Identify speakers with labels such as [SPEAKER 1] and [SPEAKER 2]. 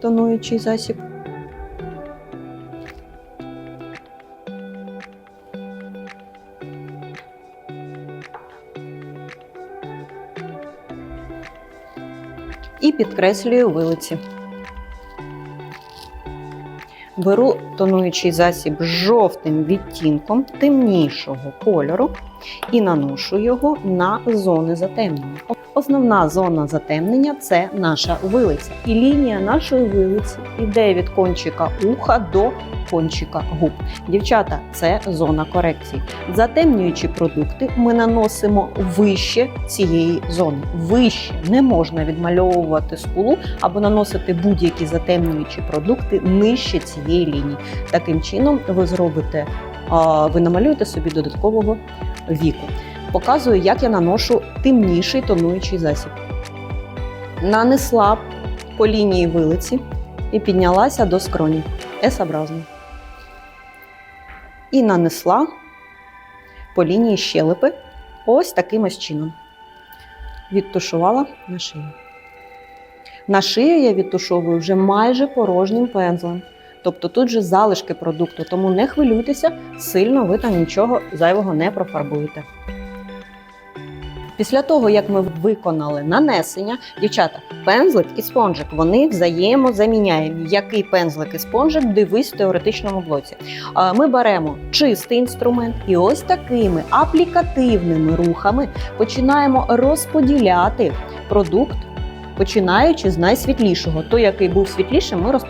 [SPEAKER 1] тонуючий засіб. І підкреслюю вилиці. Беру тонуючий засіб з жовтим відтінком темнішого кольору і наношу його на зони затемнення. Основна зона затемнення це наша вилиця. І лінія нашої вилиці йде від кончика уха до кончика губ. Дівчата, це зона корекції. Затемнюючі продукти ми наносимо вище цієї зони. Вище не можна відмальовувати скулу або наносити будь-які затемнюючі продукти нижче цієї лінії. Таким чином, ви зробите, ви намалюєте собі додаткового віку. Показую, як я наношу темніший тонуючий засіб. Нанесла по лінії вилиці і піднялася до скроні S-образно. І нанесла по лінії щелепи ось таким ось чином. Відтушувала на шию. На шию я відтушовую вже майже порожнім пензлем. Тобто тут же залишки продукту, тому не хвилюйтеся, сильно ви там нічого зайвого не профарбуєте. Після того, як ми виконали нанесення, дівчата, пензлик і спонжик вони взаємозаміняємі. Який пензлик і спонжик дивись в теоретичному блоці. Ми беремо чистий інструмент і ось такими аплікативними рухами починаємо розподіляти продукт, починаючи з найсвітлішого. Той, який був світлішим, ми розподіляємо.